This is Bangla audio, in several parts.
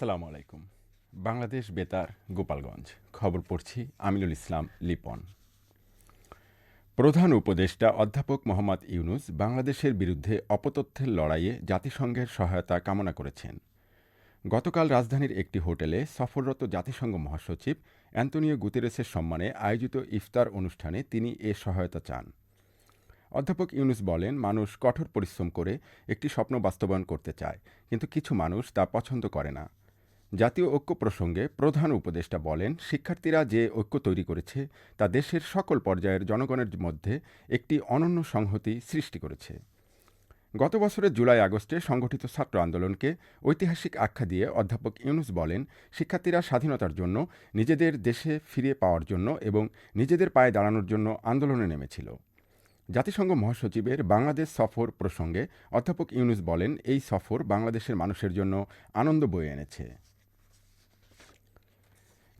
আসসালামু আলাইকুম। বাংলাদেশ বেতার, গোপালগঞ্জ। খবর পড়ছি আমিনুল ইসলাম, লিপন। প্রধান উপদেষ্টা অধ্যাপক মোহাম্মদ ইউনুস বাংলাদেশের বিরুদ্ধে অপতথ্যের লড়াইয়ে জাতিসংঘের সহায়তা কামনা করেছেন। গতকাল রাজধানীর একটি হোটেলে সফররত জাতিসংঘ মহাসচিব অ্যান্তনিও গুতেরেসের সম্মানে আয়োজিত ইফতার অনুষ্ঠানে তিনি এ সহায়তা চান। অধ্যাপক ইউনুস বলেন, মানুষ কঠোর পরিশ্রম করে একটি স্বপ্ন বাস্তবায়ন করতে চায়, কিন্তু কিছু মানুষ তা পছন্দ করে না। জাতীয় ঐক্য প্রসঙ্গে প্রধান উপদেষ্টা বলেন, শিক্ষার্থীরা যে ঐক্য তৈরি করেছে তা দেশের সকল পর্যায়ের জনগণের মধ্যে একটি অনন্য সংহতি সৃষ্টি করেছে। গত বছরের জুলাই আগস্টে সংগঠিত ছাত্র আন্দোলনকে ঐতিহাসিক আখ্যা দিয়ে অধ্যাপক ইউনুস বলেন, শিক্ষার্থীরা স্বাধীনতার জন্য নিজেদের দেশে ফিরে পাওয়ার জন্য এবং নিজেদের পায়ে দাঁড়ানোর জন্য আন্দোলনে নেমেছিল। জাতিসংঘ মহাসচিবের বাংলাদেশ সফর প্রসঙ্গে অধ্যাপক ইউনুস বলেন, এই সফর বাংলাদেশের মানুষের জন্য আনন্দ বয়ে এনেছে।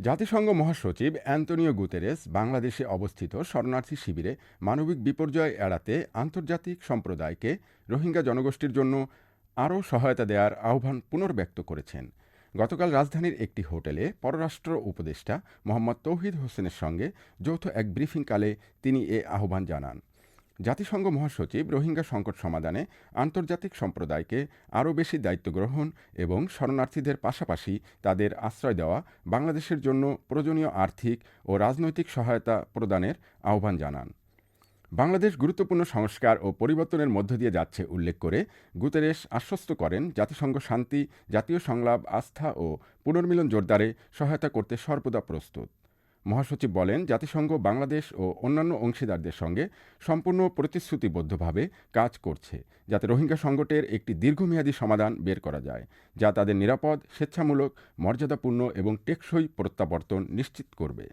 জাতিসংঘ মহাসচিব অ্যান্তনিও গুতেরেস বাংলাদেশে অবস্থিত শরণার্থী শিবিরে মানবিক বিপর্যয় এড়াতে আন্তর্জাতিক সম্প্রদায়কে রোহিঙ্গা জনগোষ্ঠীর জন্য আরও সহায়তা দেওয়ার আহ্বান পুনর্ব্যক্ত করেছেন। গতকাল রাজধানীর একটি হোটেলে পররাষ্ট্র উপদেষ্টা মোহাম্মদ তৌহিদ হোসেনের সঙ্গে যৌথ এক ব্রিফিংকালে তিনি এ আহ্বান জানান। জাতিসংঘ মহাসচিব রোহিঙ্গা সংকট সমাধানে আন্তর্জাতিক সম্প্রদায়কে আরও বেশি দায়িত্ব গ্রহণ এবং শরণার্থীদের পাশাপাশি তাদের আশ্রয় দেওয়া বাংলাদেশের জন্য প্রয়োজনীয় আর্থিক ও রাজনৈতিক সহায়তা প্রদানের আহ্বান জানান। বাংলাদেশ গুরুত্বপূর্ণ সংস্কার ও পরিবর্তনের মধ্য দিয়ে যাচ্ছে উল্লেখ করে গুতেরেশ আশ্বস্ত করেন জাতিসংঘ শান্তি, জাতীয় সংলাপ, আস্থা ও পুনর্মিলন জোরদারে সহায়তা করতে সর্বদা প্রস্তুত। মহাসচিব বলেন, জাতিসংঘ, বাংলাদেশ ও অন্যান্য অংশীদারদের সঙ্গে সম্পূর্ণ প্রতিশ্রুতিবদ্ধভাবে কাজ করছে, যাতে রোহিঙ্গা সংকটের একটি দীর্ঘমেয়াদী সমাধান বের করা যায়, যা তাদের নিরাপদ, স্বেচ্ছামূলক, মর্যাদাপূর্ণ এবং টেকসই প্রত্যাবর্তন নিশ্চিত করবে।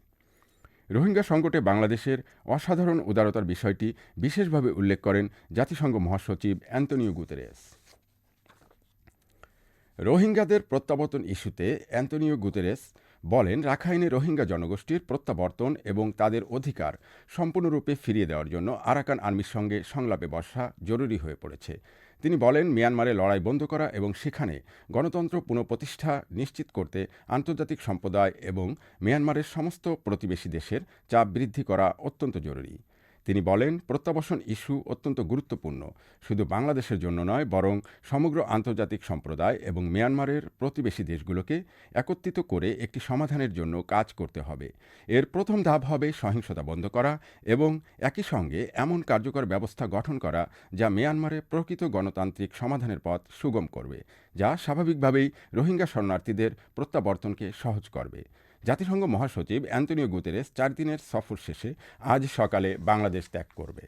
রোহিঙ্গা সংকটে বাংলাদেশের অসাধারণ উদারতার বিষয়টি বিশেষভাবে উল্লেখ করেন জাতিসংঘ মহাসচিব অ্যান্তনিও গুতেরেস। রোহিঙ্গাদের প্রত্যাবর্তন ইস্যুতে অ্যান্তনিও গুতেরেস বলেন, রাখাইনে রোহিঙ্গা জনগোষ্ঠীর প্রত্যাবর্তন এবং তাদের অধিকার সম্পূর্ণরূপে ফিরিয়ে দেওয়ার জন্য আরাকান আর্মির সঙ্গে সংলাপে বসা জরুরি হয়ে পড়েছে। তিনি বলেন, মিয়ানমারে লড়াই বন্ধ করা এবং সেখানে গণতন্ত্র পুনঃপ্রতিষ্ঠা নিশ্চিত করতে আন্তর্জাতিক সম্প্রদায় এবং মিয়ানমারের সমস্ত প্রতিবেশী দেশের চাপ বৃদ্ধি করা অত্যন্ত জরুরি। তিনি বলেন প্রত্যাবাসন ইস্যু অত্যন্ত গুরুত্বপূর্ণ। শুধু বাংলাদেশের জন্য নয়, বরং সমগ্র আন্তর্জাতিক সম্প্রদায় এবং মিয়ানমারের প্রতিবেশী দেশগুলোকে একত্রিত করে একটি সমাধানের জন্য কাজ করতে হবে। এর প্রথম ধাপ হবে সহিংসতা বন্ধ করা এবং একই সঙ্গে এমন কার্যকর ব্যবস্থা গঠন করা যা মিয়ানমারে প্রকৃত গণতান্ত্রিক সমাধানের পথ সুগম করবে, যা স্বাভাবিকভাবেই রোহিঙ্গা শরণার্থীদের প্রত্যাবর্তনকে সহজ করবে। জাতিসংঘ মহাসচিব অ্যান্তনিও গুতেরেস চার দিনের সফর শেষে আজ সকালে বাংলাদেশ ত্যাগ করবে।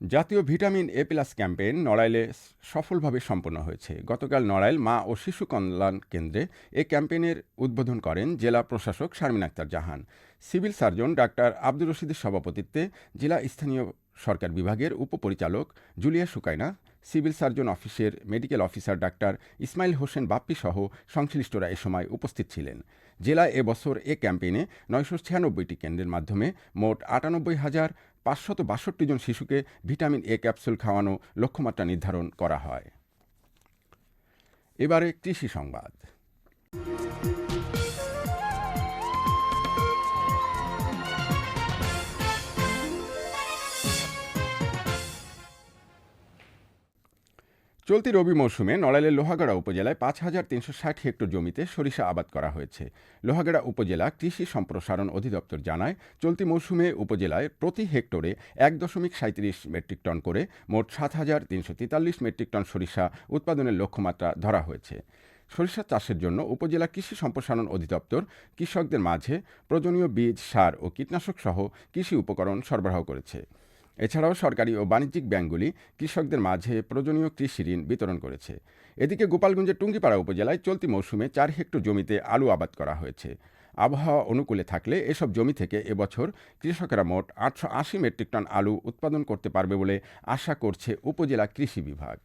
জাতীয় ভিটামিন এ প্লাস ক্যাম্পেইন নড়াইলে সফলভাবে সম্পন্ন হয়েছে। গতকাল নড়াইল মা ও শিশু কল্যাণ কেন্দ্রে এ ক্যাম্পেইনের উদ্বোধন করেন জেলা প্রশাসক Sharmin Akhtar Jahan. Civil surgeon doctor Abdur রশিদের সভাপতিত্বে জেলা স্থানীয় সরকার বিভাগের উপপরিচালক জুলিয়া সুকাইনা সিভিল সার্জন অফিসের medical officer doctor Ismail Hossain Bappi সহ সংশ্লিষ্টরা এ সময় উপস্থিত ছিলেন। জেলায় এবছর এ ক্যাম্পেইনে নয়শো ছিয়ানব্বইটি কেন্দ্রের মাধ্যমে মোট আটানব্বই হাজার পাঁচশত বাষট্টি জন শিশুকে ভিটামিন এ ক্যাপসুল খাওয়ানো লক্ষ্যমাত্রা নির্ধারণ করা হয়। এবারে কৃষি সংবাদ। চলতি রবি মৌসুমে নড়াইলের লোহাগাড়া উপজেলায় পাঁচ হাজার তিনশো ষাট হেক্টর জমিতে সরিষা আবাদ করা হয়েছে। লোহাগাড়া উপজেলা কৃষি সম্প্রসারণ অধিদপ্তর জানায়, চলতি মৌসুমে উপজেলায় প্রতি হেক্টরে এক দশমিক সাঁত্রিশ মেট্রিক টন করে মোট সাত হাজার তিনশো তেতাল্লিশ মেট্রিক টন সরিষা উৎপাদনের লক্ষ্যমাত্রা ধরা হয়েছে। সরিষা চাষের জন্য উপজেলা কৃষি সম্প্রসারণ অধিদপ্তর কৃষকদের মাঝে প্রয়োজনীয় বীজ, সার ও কীটনাশক সহ কৃষি উপকরণ সরবরাহ করেছে। এছাড়াও সরকারি ও বাণিজ্যিক ব্যাংকগুলি কৃষকদের মাঝে প্রয়োজনীয় কৃষি ঋণ বিতরণ করেছে। এদিকে গোপালগঞ্জের টুঙ্গিপাড়া উপজেলায় চলতি মৌসুমে চার হেক্টর জমিতে আলু আবাদ করা হয়েছে। আবহাওয়া অনুকূলে থাকলে এসব জমি থেকে এবছর কৃষকেরা মোট আটশো আশি মেট্রিক টন আলু উৎপাদন করতে পারবে বলে আশা করছে উপজেলা কৃষি বিভাগ।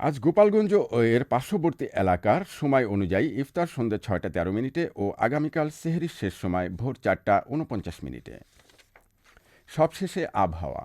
আজ গোপালগঞ্জ ও এর পার্শ্ববর্তী এলাকার সময় অনুযায়ী ইফতার সন্ধ্যে ছয়টা তেরো মিনিটে ও আগামীকাল সেহরির শেষ সময় ভোর চারটা উনপঞ্চাশ মিনিটে। সবশেষে আবহাওয়া।